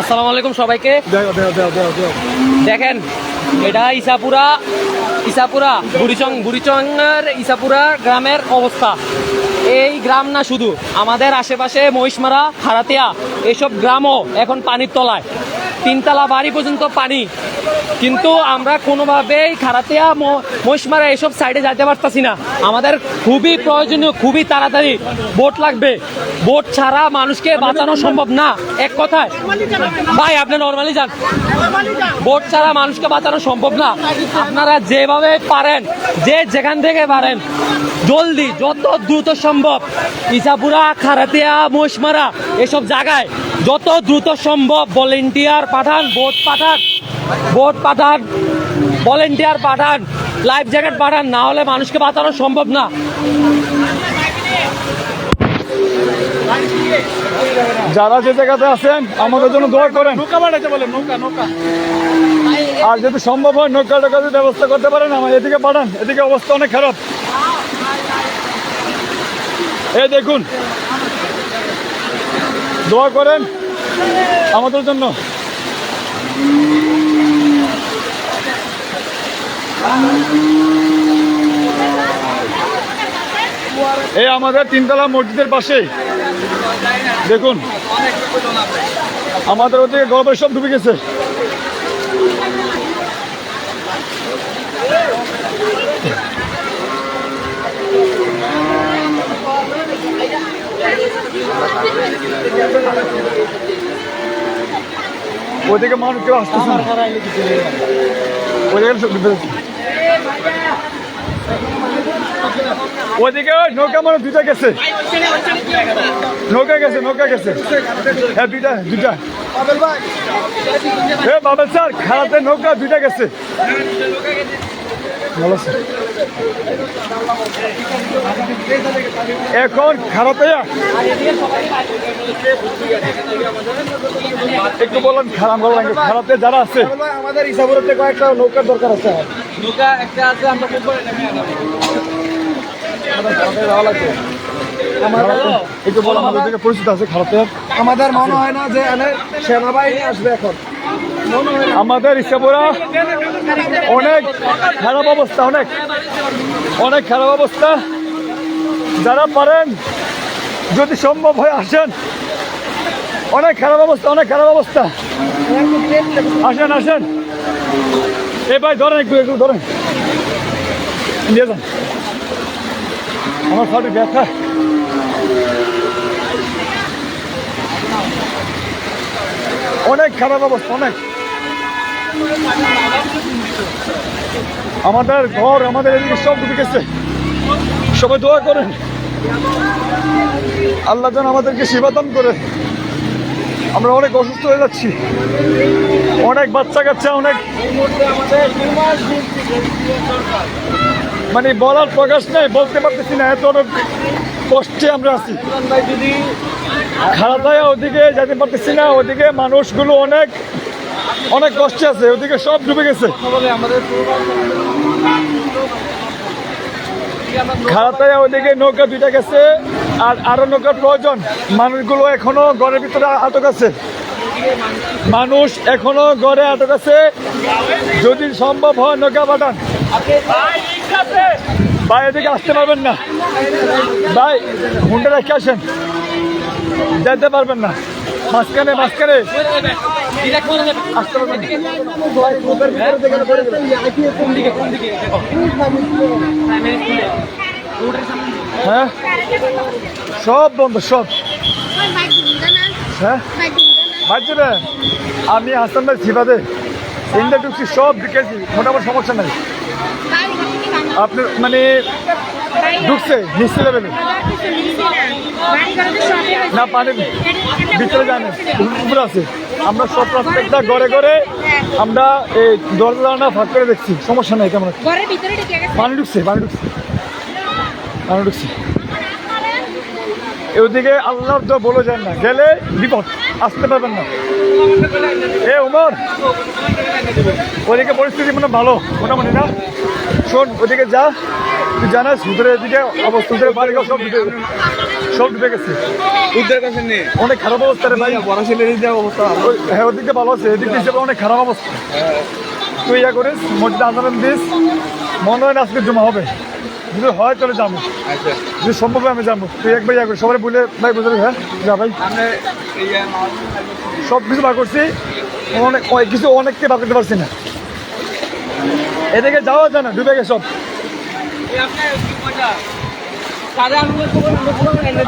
আসসালামু আলাইকুম সবাইকে। দেখেন এটা ইসাপুরা ইসাপুরা বুড়িচং বুড়িচংয়ের ইসাপুরা গ্রামের অবস্থা। এই গ্রাম না শুধু আমাদের আশেপাশে মহিষমারা হারাতিয়া এসব গ্রামও এখন পানির তলায়। তিনতলা বাড়ি পর্যন্ত পানি। কিন্তু আমরা কোনোভাবেই খারাতিয়া মহিষমারা এইসব সাইডে যাইতে পারতাছি না। আমাদের খুবই প্রয়োজনীয়, খুবই তাড়াতাড়ি বোট লাগবে। বোট ছাড়া মানুষকে বাঁচানো সম্ভব না। এক কথায়। ভাই, আপনি নর্মালি যান। বোট ছাড়া মানুষকে বাঁচানো সম্ভব না। আপনারা যেভাবে পারেন, যে যেখান থেকে পারেন, জলদি, যত দ্রুত সম্ভব, ইসাপুরা খারাতিয়া মহিষমারা, এসব জায়গায় যত দ্রুত সম্ভব ভলেন্টিয়ার পাঠান বোট পাঠান বোট পাঠান ভলেন্টিয়ার পাঠান লাইফ জ্যাকেট পাঠান না হলে মানুষকে বাঁচানো সম্ভব না। যারা যে জায়গাতে আছেন আমাদের জন্য দোয়া করেন। নৌকা বাড়াইতে বলে নৌকা নৌকা। আর যদি সম্ভব হয় নৌকা টোকা যদি ব্যবস্থা করতে পারেন আমার এদিকে পাঠান এদিকে অবস্থা অনেক খারাপ। এই দেখুন দোয়া করেন আমাদের জন্য। এই আমাদের তিনতলা মসজিদের পাশে। দেখুন, আমাদের ওদিকে গর্বের সব ডুবে গেছে। ওদিকে মানুষ কেউ আসতেছে ওদিকে নৌকা মানুষ দুইটা গেছে। নৌকা গেছে নৌকা গেছে। হ্যাঁ দুইটা দুইটা। এ বাবা স্যার, খারাপের নৌকা দুইটা গেছে। ভালো স্যার। এখন খারাপে একটু বললাম খারাপ ভালো লাগে খারাপে যারা আছে। আমাদের ইসাবুরতে কয়েকটা নৌকার দরকার আছে। একটু বললাম আমাদের দিকে পরিস্থিতি আছে খারাপে আমাদের মনে হয় না যে এনে সেনাবাহিনী আসবে এখন। আমাদের ইচ্ছাপুরা অনেক খারাপ অবস্থা, অনেক অনেক খারাপ অবস্থা। যারা পারেন, যদি সম্ভব হয় আসেন। অনেক খারাপ অবস্থা, অনেক খারাপ অবস্থা। আসেন আসেন। এ ভাই, ধরেন একটু একটু ধরেন। নিয়ে যান। আমার সাথে ব্যথা। অনেক খারাপ অবস্থা, অনেক। আমাদের ঘর, আমাদের এদিকে সব ডুবে গেছে। সবাই দোয়া করেন। আল্লাহ যেন আমাদেরকে সেবাদান করে। আমরা অনেক অসুস্থ হয়ে যাচ্ছি। অনেক বাচ্চা কাচ্চা, অনেক মানে বলার প্রকাশ নেই, বলতে পারতেছি না, এত অনেক কষ্টে আমরা আছি। খারাপায় ওদিকে, যেতে পারতেছি না, ওদিকে মানুষগুলো অনেক অনেক কষ্টে আছে, ওদিকে সব ডুবে গেছে। খারাপায় ওদিকে নৌকা দুইটা গেছে, আর আরও নৌকার প্রয়োজন। মানুষগুলো এখনও ঘরের ভিতরে আটক আছে। মানুষ এখনও ঘরে আটক আছে। যদি সম্ভব হয় নৌকা পাঠান। ভাই, এদিকে আসতে পারবেন না। ভাই, হুন্ডা রেখে আসেন। যেতে পারবেন না। মাঝখানে মাঝখানে। হ্যাঁ? সব বন্ধ, সব। হ্যাঁ? আমি হাসান ভাই সিবাদে ইন্ডিয়া ঢুকছি সব ঢুকেছি মোটামুটি সমস্যা নাই। আপনার মানে ঢুকছে নিচে লেভেলে না। পানি ভিতরে যায় না উপরে আছে। আমরা সব প্রত্যেকটা ঘরে ঘরে আমরা এই দরজা ফাঁক করে দেখছি। সমস্যা নাই গেছে। পানি ঢুকছে পানি ঢুকছে। পানি ঢুকছে। ওদিকে আল্লাহর তো বলে যান না গেলে বিপদ। আসতে পারবেন না। এ উমর ওদিকে পরিস্থিতি মানে ভালো মোটামুটি না? শোন ওদিকে যা তুই জানাস ভিতরে এদিকে অবস্থা ভিতরে বাড়ি সব ভিতরে সব ডুবে গেছে। উদ্ধার করছেন অনেক খারাপ অবস্থা রে ভাই। এই যে অবস্থা হ্যাঁ ওদিকে ভালো আছে এদিকে হিসেবে অনেক খারাপ অবস্থা। তুই ইয়া করিস মসজিদে আন্দোলন দিস মনে হয় না আজকে জমা হবে। যদি হয় তাহলে যাব আচ্ছা যদি সম্ভব হয় আমি যাব তুই একবার ইয়া করিস সবাই বলে ভাই বুঝলি হ্যাঁ যা ভাই সব কিছু বার করছি অনেক অনেক কিছু অনেককে বার করতে পারছি না এদিকে যাওয়া যায় না ডুবে গেছে সব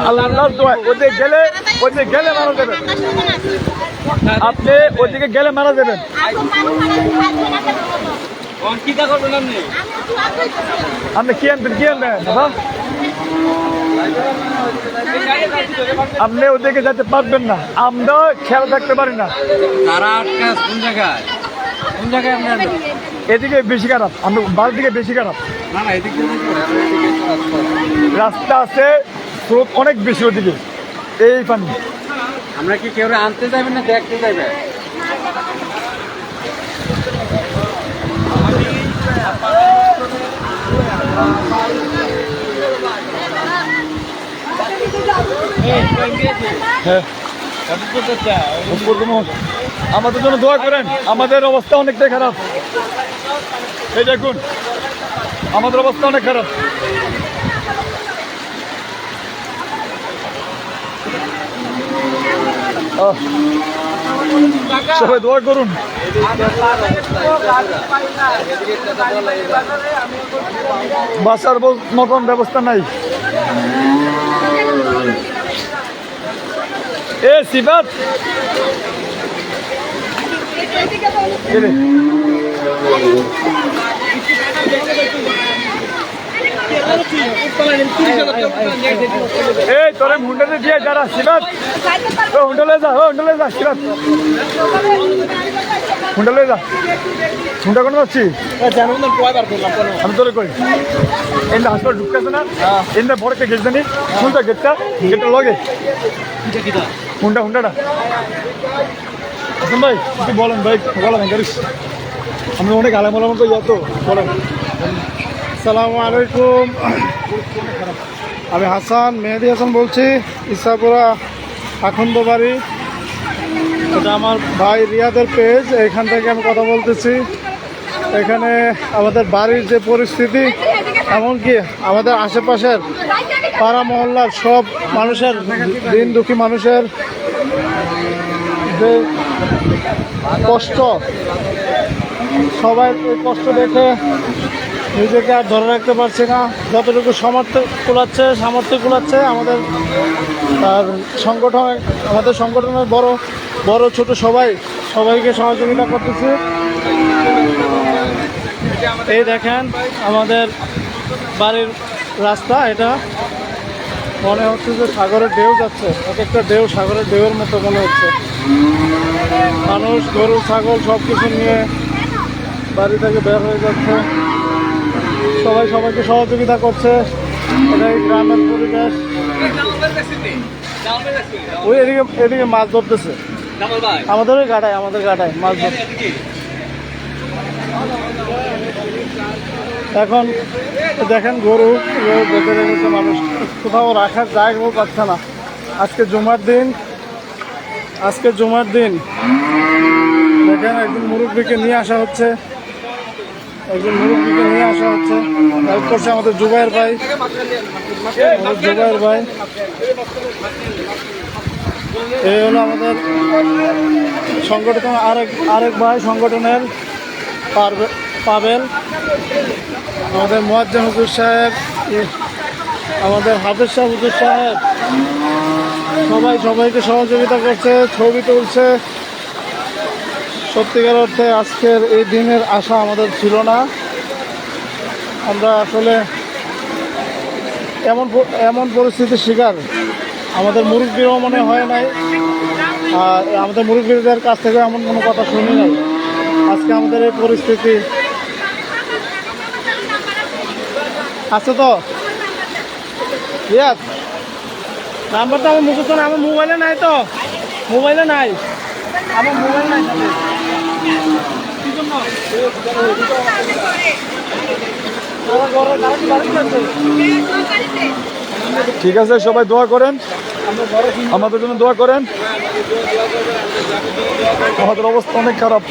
আল্লাহ দোয়া ওদিকে গেলে ওদিকে গেলে মারা যাবেন আপনি ওদিকে গেলে মারা যাবেন আপনি কি আনবেন কি আনবেন আপনি ওদিকে যেতে পারবেন না আমরা খেয়াল থাকতে পারি না তারা আটকা কোন জায়গায় কোন জায়গায় আপনি আছেন? এদিকে বেশি খারাপ আমি বাড়ির দিকে বেশি খারাপ না না এদিকে রাস্তা। রাস্তা আছে স্রোত অনেক বেশি ওদিকে এই পানি আমরা কি কেউ আনতে যাবেন না দেখতে যাবেন আমাদের জন্য দোয়া করেন। আমাদের অবস্থা অনেকটাই খারাপ। এই দেখুন, আমাদের অবস্থা অনেক খারাপ। সবাই দোয়া করুন। বাসার মতন ব্যবস্থা নাই। এ, সিবাত। এই তোরে মুন্ডাতে দিয়ে যারা, সিবাত। হুন্ডলে যা হুন্ডলে যা, সিবাত। হুন্ডলে যা। হুন্ডা কোনো যাচ্ছি? আমি তোরে কই? এন্ড হাসপাতাল ঢুকতেছে না? এন্ড বড় কে গেট জানি। গেটটা গেটটা লগে। হুন্ডা হুন্ডাটা আসুন ভাই কি বলেন ভাই? বলেন গাড়ি আমি অনেক আলাম তো ইয়া তো। বলেন। আসসালামু আলাইকুম। আমি হাসান মেহেদি হাসান বলছি ইসাপুরা আখন্দ বাড়ি আমার ভাই রিয়াদের পেজ এখান থেকে আমি কথা বলতেছি। এখানে আমাদের বাড়ির যে পরিস্থিতি, এমনকি আমাদের আশেপাশের পাড়া মহল্লার সব মানুষের দিন দুঃখী মানুষের যে কষ্ট, সবাই এই কষ্ট দেখে নিজেকে আর ধরে রাখতে পারছে না। যতটুকু সামর্থ্য কুলাচ্ছে সামর্থ্য কুলাচ্ছে, আমাদের আর সংগঠন, আমাদের সংগঠনের বড় বড় ছোট সবাই, সবাইকে সহযোগিতা করতেছে। এই দেখেন আমাদের বাড়ির রাস্তা এটা। মনে হচ্ছে যে সাগরের ঢেউ যাচ্ছে, এক একটা ঢেউ সাগরের ঢেউয়ের মতো মনে হচ্ছে। মানুষ, গরু, ছাগল সব কিছু নিয়ে বাড়ি থেকে বের হয়ে যাচ্ছে। সবাই সবাইকে সহযোগিতা করছে। এটাই গ্রামের পরিবেশ। ওই এদিকে এদিকে মাছ ধরতেছে। আমাদের ওই গাটায় আমাদের গাটায় মাছ এখন দেখেন গরু গরু বেঁধে রেখেছে মানুষ কোথাও রাখার জায়গাও পাচ্ছে না আজকে জুমার দিন আজকে জুমার দিন দেখেন একজন মুরব্বীকে নিয়ে আসা হচ্ছে একজন মুরব্বীকে নিয়ে আসা হচ্ছে হেল্প করছে আমাদের জুবাইয়ের ভাই জুবাইয়ের ভাই এই হলো আমাদের সংগঠন, আরেক আরেক ভাই সংগঠনের পাবেল। আমাদের মোয়াজ্জেম হুজুর সাহেব আমাদের হাফেজ শাহ হুজুর সাহেব, সবাই, সবাইকে সহযোগিতা করছে, ছবি তুলছে। সত্যিকার অর্থে আজকের এই দিনের আশা আমাদের ছিল না। আমরা আসলে এমন এমন পরিস্থিতির শিকার। আমাদের মুরব্বীরও মনে হয় নাই। আর আমাদের মুরব্বীদের কাছ থেকে এমন কোনো কথা শুনি নাই। আজকে আমাদের এই পরিস্থিতি। আছে তো? ইয়াস নাম্বারটা আমার মুখস্থ না আমার মোবাইলে নাই তো? মোবাইলে নাই? আমার মোবাইল নাই ঠিক আছে, সবাই দোয়া করেন। আমাদের জন্য দোয়া করেন। আমাদের অবস্থা অনেক খারাপ।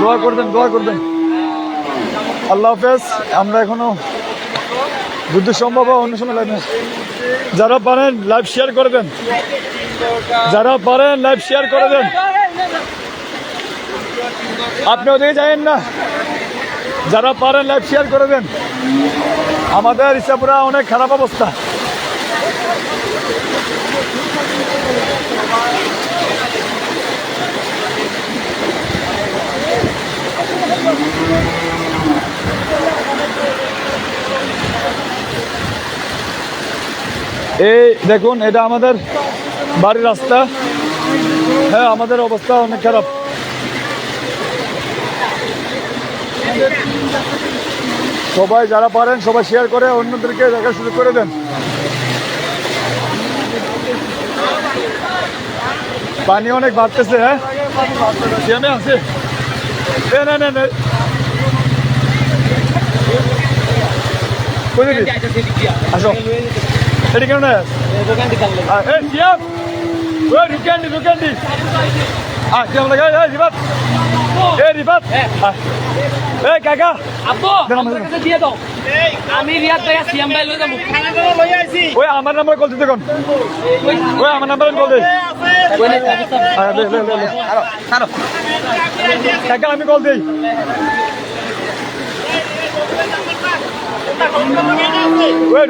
দোয়া করবেন দোয়া করবেন। আল্লাহ হাফেজ, আমরা এখনও যুদ্ধ সম্ভব অন্য সময় লাইভে যারা পারেন, লাইভ শেয়ার করে দেন। যারা পারেন, লাইভ শেয়ার করে দেন। আপনি ওদিকে যাবেন না। যারা পারেন, লাইভ শেয়ার করে দেন। আমাদের ইসাপুরা অনেক খারাপ অবস্থা। এই দেখুন, এটা আমাদের বাড়ির রাস্তা। হ্যাঁ আমাদের অবস্থা অনেক খারাপ। সবাই যারা পারেন, সবাই শেয়ার করে, অন্যদেরকে দেখা শুরু করে দেন। পানি অনেক বাড়তেছে হ্যাঁ? আছে? না না আসো। এটি কেন না siap. Woi, Rukandi, Rukandi. Siap lagi. Ribat. Eh, Ribat. Ah. Eh, kakak. আব্বু দাঁড়াও, আমার দিয়ে দাও আমি রিয়াদ থেকে সিয়াম ভাই লই যাব ওই আমার নাম্বার কল দিতে কোন ওই আমার নাম্বার কল দে। কাকা আমি কল দেই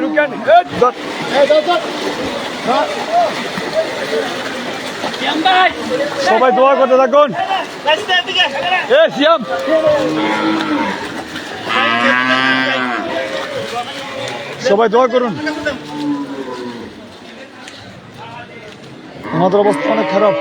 রুকান্ডি এই দত সিয়াম ভাই সবাই দোয়া করতে থাকুন। এ, সিয়াম। সবাই দোয়া করুন। আমাদের অবস্থা অনেক খারাপ।